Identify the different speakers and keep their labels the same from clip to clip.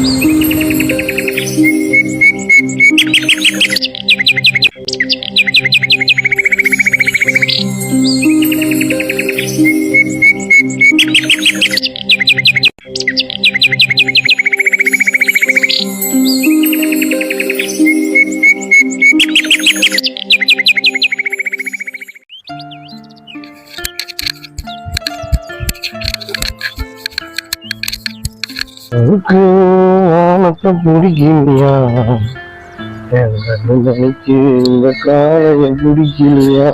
Speaker 1: Thank you. எனக்கு வானத்தை பிடிக்கலையா? நினைச்சு இந்த காலைய பிடிக்கலையா?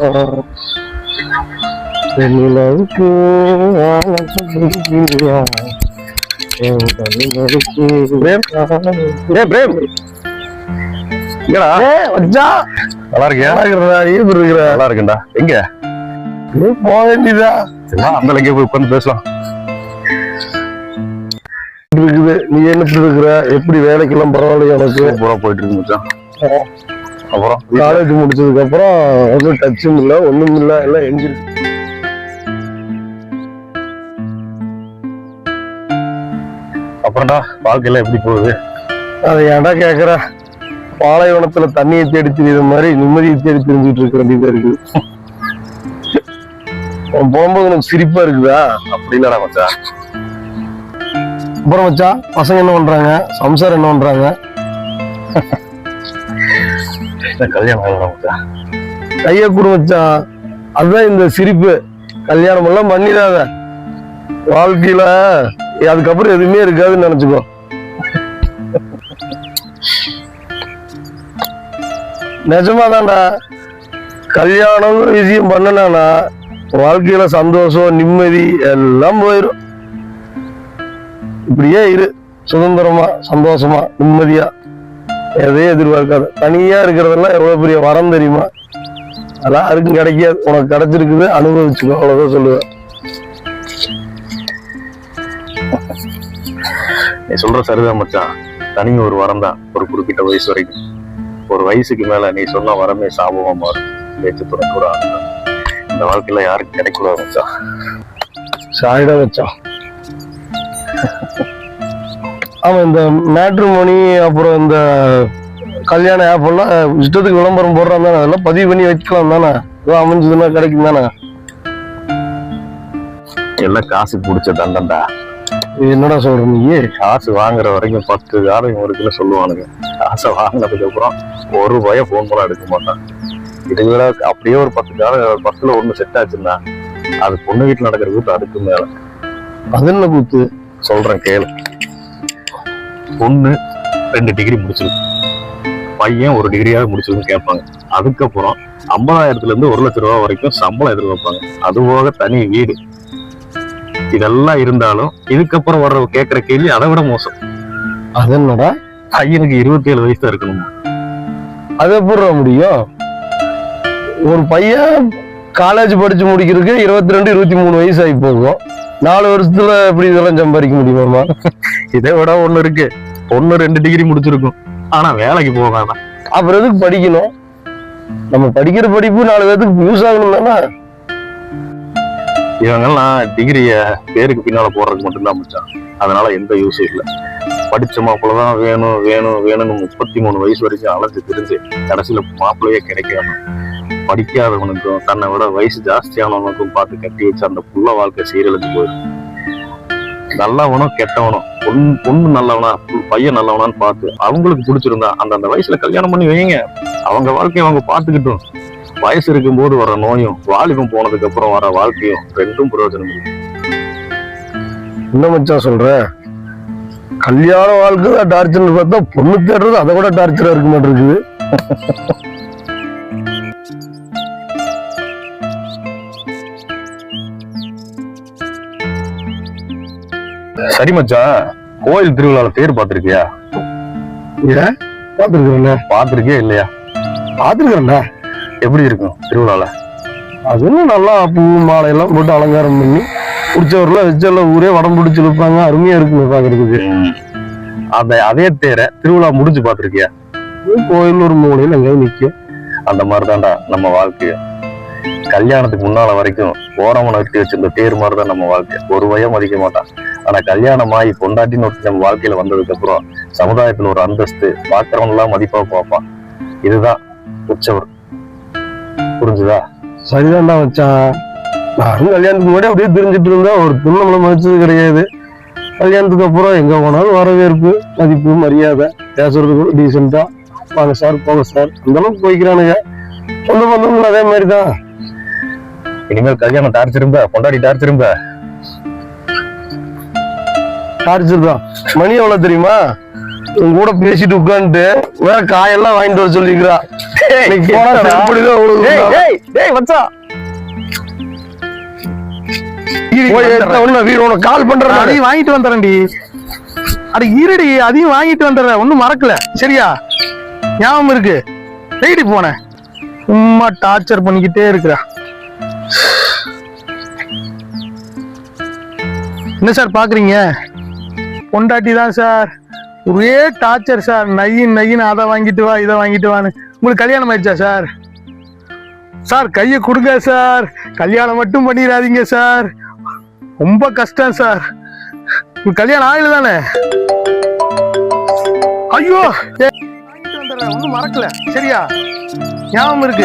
Speaker 1: நிலவுக்கு வானத்தை பிடிக்கலையா.
Speaker 2: நல்லா இருக்கியா?
Speaker 1: நல்லா
Speaker 2: இருக்கேன்டா. எங்க?
Speaker 1: போக வேண்டியதா
Speaker 2: அந்த போய் உட்காந்து பேசலாம்.
Speaker 1: இருக்குது. நீ என்ன இருக்கிற எப்படி வேலைக்கெல்லாம் பரவாயில்ல எனக்கு
Speaker 2: சூப்பரா போயிட்டு இருக்கு அப்புறம்?
Speaker 1: காலேஜ் முடிச்சதுக்கு அப்புறம் ஒன்றும் டச்சும் இல்லை ஒண்ணும் இல்லை எல்லாம் எஞ்சிருக்கு
Speaker 2: அப்புறம்டா வாழ்க்கையில எப்படி போகுது?
Speaker 1: அதை ஏன்டா கேக்குற? பாலைவனத்துல தண்ணியை தேடி திரியுற மாதிரி நிம்மதியை தேடி தெரிஞ்சுட்டு இருக்க வேண்டியதா இருக்குது உன் போகும்போது எனக்கு சிரிப்பா இருக்குதா?
Speaker 2: அப்படி இல்லடா மச்சான்.
Speaker 1: அப்புறம் மச்சான் பசங்க என்ன பண்றாங்க? சம்சாரம் என்ன பண்றாங்க?
Speaker 2: கல்யாணம்
Speaker 1: கைய கொடு மச்சான் அதுதான் இந்த சிரிப்பு. கல்யாணம் எல்லாம் பண்ணிடாத. வாழ்க்கையில அதுக்கப்புறம் எதுவுமே இருக்காதுன்னு நினைச்சுக்கோ. நிஜமாதான்டா. கல்யாணம்ங்கிற விஷயம் பண்ணனானா வாழ்க்கையில சந்தோஷம் நிம்மதி எல்லாம் போயிடும் இப்படியே இரு. சுதந்திரமா சந்தோஷமா நிம்மதியா. எதையும் எதிர்பார்க்காத. தனியா இருக்கிறதெல்லாம் எவ்வளவு பெரிய வரம் தெரியுமா? அதெல்லாம் யாருக்கும் கிடைக்காது. உனக்கு கிடைச்சிருக்குது அனுபவிச்சுக்கோ. அவ்வளவுதான் சொல்லுவேன்.
Speaker 2: நீ சொல்ற சரிதான் மச்சான். தனிமை ஒரு வரம் தான் ஒரு குறிப்பிட்ட வயசு வரைக்கும். ஒரு வயசுக்கு மேல நீ சொன்ன வரமே சாபமா மாறும். பேச்சு ஆகலாம் இந்த வாழ்க்கையில யாருக்கும் கிடைக்கூடாது மச்சான்.
Speaker 1: சாயிடா வச்சான் ஆமா இந்த மேட்ரிமோனி அப்புறம் இந்த கல்யாண ஆப் எல்லாம் இஷ்டத்துக்கு விளம்பரம் போடுறான் தானே? அதெல்லாம் பதிவு பண்ணி வச்சுக்கலாம் தானே? ஏதோ அமைஞ்சதுன்னா கிடைக்கும் தானே?
Speaker 2: எல்லாம் காசு பிடிச்ச தண்டம்டா
Speaker 1: இது என்னடா சொல்ற நீ?
Speaker 2: காசு வாங்குற வரைக்கும் பத்து காலம் இருக்குன்னு சொல்லுவானுங்க. காசை வாங்கினதுக்கு அப்புறம் ஒரு ரூபாய போன் பண்ண எடுக்க மாட்டான். இது விட அப்படியே ஒரு பத்து காலம் பத்துல ஒண்ணு செட் ஆச்சுன்னா அது பொண்ணு வீட்டுல நடக்கிற கூத்து அதுக்கு மேல.
Speaker 1: என்ன கூத்து?
Speaker 2: சொல்றேன் கேளு. பொண்ணு ரெண்டு டிகிரி முடிச்சிருக்கு. பையன் ஒரு டிகிரியாவது முடிச்சிருக்குன்னு கேட்பாங்க. அதுக்கப்புறம் ஐம்பதாயிரத்துல இருந்து ஒரு லட்ச ரூபா வரைக்கும் சம்பளம் எதிர்பார்ப்பாங்க. அது போக தனி வீடு. இதெல்லாம் இருந்தாலும் இதுக்கப்புறம் வர்ற கேட்கிற கேள்வி அதை விட மோசம்.
Speaker 1: அது என்னடா?
Speaker 2: பையனுக்கு இருபத்தி ஏழு வயசு தான் இருக்கணும்?
Speaker 1: அது எப்படி முடியும்? ஒரு பையன் காலேஜ் படிச்சு முடிக்கிறதுக்கு இருபத்தி ரெண்டு இருபத்தி மூணு வயசு ஆகி போகும். நாலு வருஷத்துல எப்படி இதெல்லாம் சம்பாதிக்க முடியுமாமா
Speaker 2: இதை விட ஒண்ணு இருக்கு. ஒன்னு ரெண்டு டிகிரி முடிச்சிருக்கும். ஆனா வேலைக்கு போகாத
Speaker 1: அப்புறம் எதுக்கு படிக்கணும்? நம்ம படிக்கிற படிப்பு நாலு பேத்துக்கு யூஸ் ஆகணும் தானே.
Speaker 2: இவங்கெல்லாம் டிகிரிய பேருக்கு பின்னால போடுறதுக்கு மட்டும்தான் முடிச்சான் அதனால எந்த யூஸும் இல்லை. படிச்ச மாப்பிள்ளதான் வேணும் வேணும் வேணும்னு முப்பத்தி மூணு வயசு வரைக்கும் அலைஞ்சு தெரிஞ்சு கடைசியில மாப்பிள்ளையே கிடைக்காம படிக்காதவனுக்கும் தன்னை விட வயசு ஜாஸ்தியானவனுக்கும் பார்த்து கட்டி வச்சு அந்த புள்ள வாழ்க்கை சீரழிஞ்சு போயிடும் நல்லவனும் கெட்டவனும் பொண்ணு பொண்ணு நல்லவனா பு- பையன் நல்லவனான்னு பார்த்து அவங்களுக்கு பிடிச்சிருந்தா அந்த அந்த வயசுல கல்யாணம் பண்ணி வைங்க. அவங்க வாழ்க்கையை அவங்க பார்த்துக்கிட்டும். வயசு இருக்கும்போது வர நோயும் வாலிபம் போனதுக்கு அப்புறம் வர வாழ்க்கையும் ரெண்டும் பிரயோஜனம் இல்லை.
Speaker 1: என்ன மச்சான் சொல்ற? கல்யாண வாழ்க்கை தான் டார்ச்சர்னு பார்த்தா பொண்ணு தேடுறது அதை விட டார்ச்சரா இருக்க மாட்டிருக்குது
Speaker 2: சரி மச்சான் கோயில் திருவிழால தேர் பார்த்திருக்கியா?
Speaker 1: ஏன் பார்த்துருக்குறேண்ணே
Speaker 2: பார்த்திருக்கியா இல்லையா?
Speaker 1: பார்த்துருக்குறேண்ணே
Speaker 2: எப்படி இருக்கும் திருவிழால?
Speaker 1: அதுவும் நல்லா பூ மாலை எல்லாம் போட்டு அலங்காரம் பண்ணி பிடிச்சவரெல்லாம் வச்செல்லாம் ஊரே வடம் பிடிச்சி இழுப்பாங்க அருமையா இருக்குங்க பாக்குறதுக்கு
Speaker 2: அந்த அதே தேரை திருவிழா முடிஞ்சு பார்த்திருக்கியா?
Speaker 1: கோயில் ஒரு மூலையில் எங்கேயாவது நிற்கும்
Speaker 2: அந்த மாதிரி தான்டா நம்ம வாழ்க்கைய கல்யாணத்துக்கு முன்னால வரைக்கும் ஓரமா நிறுத்தி வச்சிருந்த தேர் மாதிரி தான் நம்ம வாழ்க்கை. ஒரு வயம் மதிக்க மாட்டான். ஆனா கல்யாணமாகி பொண்டாட்டின்னு ஒருத்தர் நம்ம வாழ்க்கையில வந்ததுக்கு அப்புறம் சமுதாயத்துல ஒரு அந்தஸ்து பார்க்கறவங்க எல்லாம் மதிப்பா பார்ப்பான். இதுதான் உற்சவர். புரிஞ்சுதா?
Speaker 1: சரிதான்டா மச்சான். நானும் கல்யாணத்துக்கு முன்னாடி அப்படியே தெரிஞ்சிட்டு இருந்தேன். ஒரு நம்மள மதிச்சது கிடையாது. கல்யாணத்துக்கு அப்புறம் எங்க போனாலும் வரவேற்பு மதிப்பு மரியாதை பேசுறது கூட டீசெண்டா வாங்க சார் போங்க சார். அந்த அளவுக்கு போய்க்கிறானுங்க. சொந்த பந்தங்களும் அதே மாதிரி தான்
Speaker 2: இனிமேல் கல்யாணம் டார்ச்சிரும்ப பொண்டாட்டி டார்ச்சிரும்ப
Speaker 1: டார்ச்சர் தான். மணி எவ்வளவு தெரியுமா? உன் கூட பேசிட்டு உட்காந்துட்டு வேற காயெல்லாம் வாங்கிட்டு வர சொல்லிக்கிறா. கால் பண்றேன்.
Speaker 3: அதையும் வாங்கிட்டு வந்துடுறேன்டி அட இருடி அதையும் வாங்கிட்டு வந்துடுறேன் ஒன்றும் மறக்கல. சரியா? ஞாபகம் இருக்கு. தேடி போனேன் சும்மா டார்ச்சர் பண்ணிக்கிட்டே இருக்கிறா. என்ன சார் பாக்குறீங்க? பொண்டாட்டி தான் சார். ஒரே டார்ச்சர் சார். நையின் நையின் அதை வாங்கிட்டு வா இதை வாங்கிட்டு வான்னு. உங்களுக்கு கல்யாணம் ஆயிடுச்சா சார்? சார் கையை கொடுங்க சார். கல்யாணம் மட்டும் பண்ணிடாதீங்க சார். ரொம்ப கஷ்டம் சார். உங்களுக்கு கல்யாணம் ஆகல தானே? ஐயோ! வந்துடுறேன். ஒன்றும் மறக்கல. சரியா? ஞாபகம் இருக்கு.